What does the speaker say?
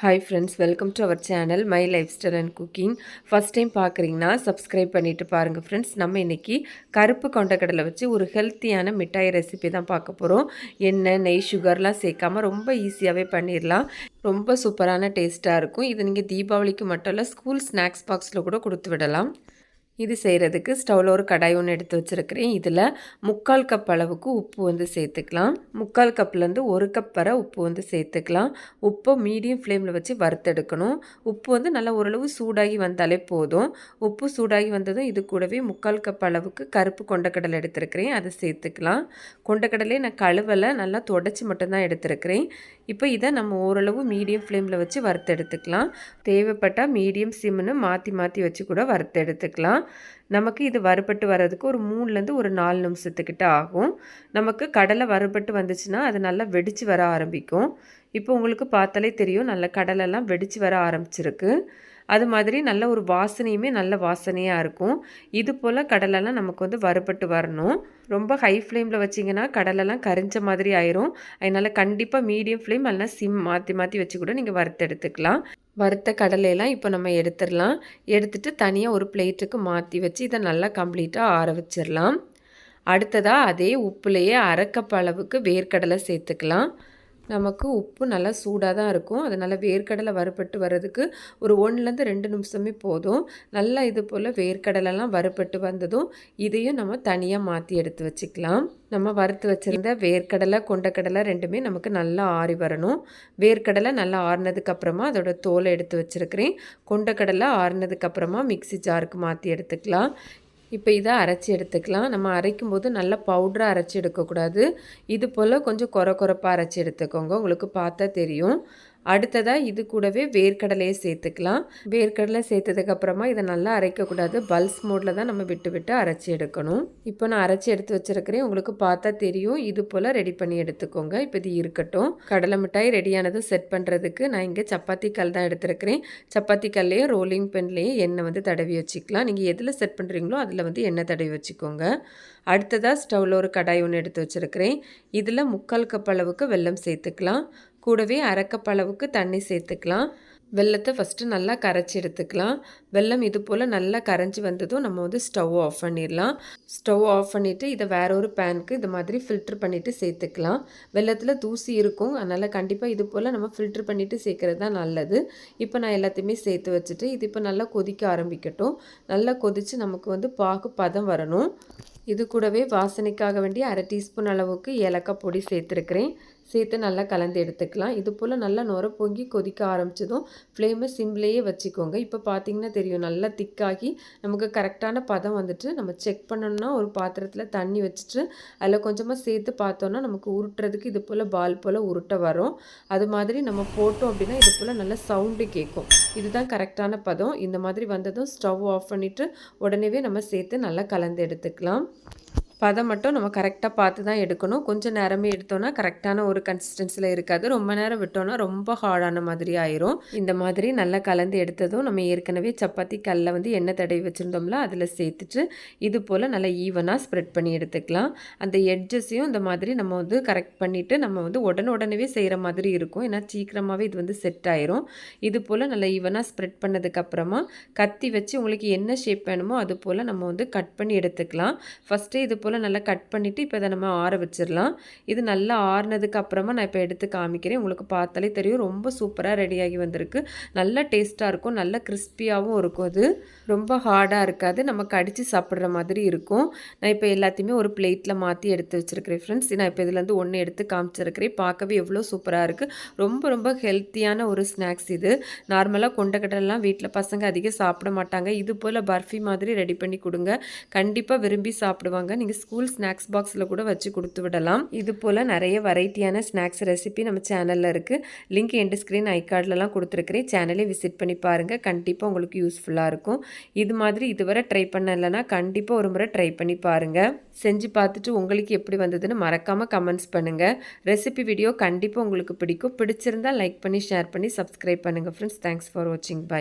Hi friends welcome to our channel my lifestyle and cooking first time பார்க்குறீங்கன்னா subscribe பண்ணிவிட்டு பாருங்கள் friends நம்ம இன்றைக்கி கருப்பு கொண்டக்கடலை வச்சு ஒரு ஹெல்த்தியான மிட்டாய் ரெசிபி தான் பார்க்க போகிறோம் எண்ணெய் நெய் சுகர்லாம் சேர்க்காமல் ரொம்ப ஈஸியாகவே பண்ணிடலாம். ரொம்ப சூப்பரான டேஸ்ட்டாக இருக்கும். இது நீங்கள் தீபாவளிக்கு மட்டும் இல்லை ஸ்கூல் ஸ்நாக்ஸ் பாக்ஸில் கூட கொடுத்து விடலாம். இது செய்கிறதுக்கு ஸ்டவ்வில் ஒரு கடாய் ஒன்று எடுத்து வச்சுருக்கிறேன். இதில் முக்கால் கப் அளவுக்கு உப்பு வந்து சேர்த்துக்கலாம். முக்கால் கப்லேருந்து ஒரு கப் வர உப்பு வந்து சேர்த்துக்கலாம். உப்பை மீடியம் ஃப்ளேமில் வச்சு வறுத்தெடுக்கணும். உப்பு வந்து நல்லா ஓரளவு சூடாகி வந்தாலே போதும். உப்பு சூடாகி வந்ததும் இது கூடவே முக்கால் கப் அளவுக்கு கருப்பு கொண்டக்கடலை எடுத்துருக்கிறேன். அதை சேர்த்துக்கலாம். கொண்டக்கடலை நான் கழுவலை நல்லா தொடச்சி மட்டும்தான் எடுத்துருக்கிறேன். இப்போ இதை நம்ம ஓரளவு மீடியம் ஃப்ளேமில் வச்சு வறுத்தெடுத்துக்கலாம். தேவைப்பட்டால் மீடியம் சிம்னு மாற்றி மாற்றி வச்சு கூட வறுத்தெடுத்துக்கலாம். நமக்கு இது வறுபட்டு வர்றதுக்கு ஒரு மூணுலேருந்து ஒரு நாலு நிமிஷத்துக்கிட்ட ஆகும். நமக்கு கடலை வறுபட்டு வந்துச்சுன்னா அது நல்லா வெடித்து வர ஆரம்பிக்கும். இப்போ உங்களுக்கு பார்த்தாலே தெரியும் நல்ல கடலெல்லாம் வெடித்து வர ஆரம்பிச்சிருக்கு. அது மாதிரி நல்ல ஒரு வாசனையுமே நல்ல வாசனையாக இருக்கும். இது போல் கடலெல்லாம் நமக்கு வந்து வறுபட்டு வரணும். ரொம்ப ஹை ஃப்ளேமில் வச்சிங்கன்னா கடலெல்லாம் கரிஞ்ச மாதிரி ஆயிரும். அதனால் கண்டிப்பாக மீடியம் ஃப்ளேம் அல்லனா சிம் மாற்றி மாற்றி வச்சு கூட நீங்கள் வறுத்து எடுத்துக்கலாம். வறுத்த கடலையெல்லாம் இப்போ நம்ம எடுத்துடலாம். எடுத்துகிட்டு தனியாக ஒரு பிளேட்டுக்கு மாற்றி வச்சு இதை நல்லா கம்ப்ளீட்டாக ஆற வச்சிடலாம். அடுத்ததாக அதே உப்புலேயே அரைக்கப்பளவுக்கு வேர்க்கடலை சேர்த்துக்கலாம். நமக்கு உப்பு நல்லா சூடாக தான் இருக்கும். அதனால் வேர்க்கடலை வறுப்பட்டு வர்றதுக்கு ஒரு ஒன்றுலேருந்து ரெண்டு நிமிஷமே போதும். நல்லா இது போல் வேர்க்கடலைலாம் வறுப்பட்டு வந்ததும் இதையும் நம்ம தனியாக மாற்றி எடுத்து வச்சுக்கலாம். நம்ம வறுத்து வச்சுருந்த வேர்க்கடலை கொண்டக்கடலை ரெண்டுமே நமக்கு நல்லா ஆறி வரணும். வேர்க்கடலை நல்லா ஆறினதுக்கப்புறமா அதோட தோலை எடுத்து வச்சுருக்கிறேன். கொண்டக்கடலை ஆறினதுக்கப்புறமா மிக்சி ஜாருக்கு மாற்றி எடுத்துக்கலாம். இப்போ இதை அரைச்சி எடுத்துக்கலாம். நம்ம அரைக்கும் போது நல்லா பவுட்ராக அரைச்சி எடுக்கக்கூடாது. இது போல் கொஞ்சம் குறை குறைப்பாக அரைச்சி எடுத்துக்கோங்க. உங்களுக்கு பார்த்தா தெரியும். அடுத்ததாக இது கூடவே வேர்க்கடலையை சேர்த்துக்கலாம். வேர்க்கடலை சேர்த்ததுக்கப்புறமா இதை நல்லா அரைக்கக்கூடாது. பல்ஸ் மோடில் தான் நம்ம விட்டு விட்டு அரைச்சி எடுக்கணும். இப்போ நான் அரைச்சி எடுத்து வச்சுருக்கிறேன். உங்களுக்கு பார்த்தா தெரியும். இது போல் ரெடி பண்ணி எடுத்துக்கோங்க. இப்போ இது இருக்கட்டும். கடலை மிட்டாய் ரெடியானதும் செட் பண்ணுறதுக்கு நான் இங்கே சப்பாத்தி கல் தான் எடுத்துருக்கிறேன். சப்பாத்தி கல்லையே ரோலிங் பென்லேயே எண்ணெய் வந்து தடவி வச்சுக்கலாம். நீங்கள் எதில் செட் பண்ணுறீங்களோ அதில் வந்து எண்ணெய் தடவி வச்சுக்கோங்க. அடுத்ததாக ஸ்டவ்வில் ஒரு கடாய் ஒன்று எடுத்து வச்சுருக்கிறேன். இதில் முக்கால் கப் அளவுக்கு வெல்லம் சேர்த்துக்கலாம். கூடவே அரைக்கப்பளவுக்கு தண்ணி சேர்த்துக்கலாம். வெள்ளத்தை ஃபஸ்ட்டு நல்லா கரைச்சி எடுத்துக்கலாம். வெள்ளம் இது போல் நல்லா கரைஞ்சி வந்ததும் நம்ம வந்து ஸ்டவ் ஆஃப் பண்ணிடலாம். ஸ்டவ் ஆஃப் பண்ணிவிட்டு இதை வேற ஒரு பேனுக்கு இது மாதிரி ஃபில்ட்ரு பண்ணிவிட்டு சேர்த்துக்கலாம். வெள்ளத்தில் தூசி இருக்கும். அதனால் கண்டிப்பாக இது போல் நம்ம ஃபில்ட்ரு பண்ணிவிட்டு சேர்க்குறது தான் நல்லது. இப்போ நான் எல்லாத்தையுமே சேர்த்து வச்சுட்டு இது இப்போ நல்லா கொதிக்க ஆரம்பிக்கட்டும். நல்லா கொதித்து நமக்கு வந்து பாகு பதம் வரணும். இது கூடவே வாசனைக்காக வேண்டிய அரை டீஸ்பூன் அளவுக்கு ஏலக்காய் பொடி சேர்த்துருக்கிறேன். சேர்த்து நல்லா கலந்து எடுத்துக்கலாம். இது போல் நல்லா நுர பொங்கி கொதிக்க ஆரம்பித்ததும் ஃப்ளேமை சிம்லேயே வச்சுக்கோங்க. இப்போ பார்த்திங்கன்னா தெரியும் நல்லா திக்காகி நமக்கு கரெக்டான பதம் வந்துட்டு நம்ம செக் பண்ணோம்னா ஒரு பாத்திரத்தில் தண்ணி வச்சுட்டு அதில் கொஞ்சமாக சேர்த்து பார்த்தோன்னா நமக்கு உருட்டுறதுக்கு இது போல் பால் போல் உருட்ட வரும். அது மாதிரி நம்ம போட்டோம் அப்படின்னா இது போல் நல்லா சவுண்டு கேட்கும். இதுதான் கரெக்டான பதம். இந்த மாதிரி வந்ததும் ஸ்டவ் ஆஃப் பண்ணிவிட்டு உடனே நம்ம சேர்த்து நல்லா கலந்து எடுத்துக்கலாம். பதம் மட்டும் நம்ம கரெக்டாக பார்த்து தான் எடுக்கணும். கொஞ்சம் நேரமே எடுத்தோன்னா கரெக்டான ஒரு கன்சிஸ்டன்சியில் இருக்காது. ரொம்ப நேரம் விட்டோன்னா ரொம்ப ஹார்டான மாதிரி ஆயிரும். இந்த மாதிரி நல்லா கலந்து எடுத்ததும் நம்ம ஏற்கனவே சப்பாத்தி கல்லை வந்து எண்ணெய் தடவி வச்சுருந்தோம்ல அதில் சேர்த்துட்டு இது போல் நல்லா ஈவனாக ஸ்ப்ரெட் பண்ணி எடுத்துக்கலாம். அந்த எட்ஜஸையும் இந்த மாதிரி நம்ம வந்து கரெக்ட் பண்ணிவிட்டு நம்ம வந்து உடனே உடனே செய்கிற மாதிரி இருக்கும். ஏன்னா சீக்கிரமாகவே இது வந்து செட் ஆயிரும். இது போல் நல்லா ஈவனாக ஸ்ப்ரெட் பண்ணதுக்கப்புறமா கத்தி வச்சு உங்களுக்கு என்ன ஷேப் வேணுமோ அது போல் நம்ம வந்து கட் பண்ணி எடுத்துக்கலாம். ஃபஸ்ட்டு இது போல் நல்லா கட் பண்ணிவிட்டு இப்போ இதை நம்ம ஆற வச்சிடலாம் இது நல்லா ஆறுனதுக்கு அப்புறமா நான் இப்போ எடுத்து காமிக்கிறேன். உங்களுக்கு பார்த்தாலே தெரியும். ரொம்ப சூப்பராக ரெடியாகி வந்திருக்கு. நல்லா டேஸ்ட்டாக இருக்கும். நல்ல கிறிஸ்பியாகவும் இருக்கும் அது. ரொம்ப ஹார்டாக இருக்காது. நம்ம கடித்து சாப்பிட்ற மாதிரி இருக்கும். நான் இப்போ எல்லாத்தையுமே ஒரு பிளேட்டில் மாற்றி எடுத்து வச்சுருக்கிறேன் ஃப்ரெண்ட்ஸ் நான் இப்போ இதுலேருந்து ஒன்று எடுத்து காமிச்சிருக்கிறேன். பார்க்கவே எவ்வளோ சூப்பராக இருக்குது ரொம்ப ரொம்ப ஹெல்த்தியான ஒரு ஸ்நாக்ஸ் இது. நார்மலாக கொண்டக்கடலாம் வீட்டில் பசங்க அதிகம் சாப்பிட மாட்டாங்க. இது போல் பர்ஃபி மாதிரி ரெடி பண்ணி கொடுங்க. கண்டிப்பாக விரும்பி சாப்பிடுவாங்க. நீங்கள் ஸ்கூல் ஸ்நாக்ஸ் பாக்ஸில் கூட வச்சு கொடுத்து விடலாம். இது போல் நிறைய வெரைட்டியான ஸ்நாக்ஸ் ரெசிபி நம்ம சேனலில் இருக்குது லிங்க் எண்டு ஸ்க்ரீன் ஐ கார்டிலலாம் கொடுத்துருக்குறேன். சேனலே விசிட் பண்ணி பாருங்கள் கண்டிப்பாக உங்களுக்கு யூஸ்ஃபுல்லாக இருக்கும். இது மாதிரி இதுவரை ட்ரை பண்ணலைன்னா கண்டிப்பாக ஒரு முறை ட்ரை பண்ணி பாருங்கள் செஞ்சு பார்த்துட்டு உங்களுக்கு எப்படி வந்ததுன்னு மறக்காமல் கமெண்ட்ஸ் பண்ணுங்கள் ரெசிபி வீடியோ கண்டிப்பாக உங்களுக்கு பிடிக்கும். பிடிச்சிருந்தால் லைக் பண்ணி ஷேர் பண்ணி சப்ஸ்கிரைப் பண்ணுங்கள் ஃப்ரெண்ட்ஸ் தேங்க்ஸ் ஃபார் வாட்சிங். பை.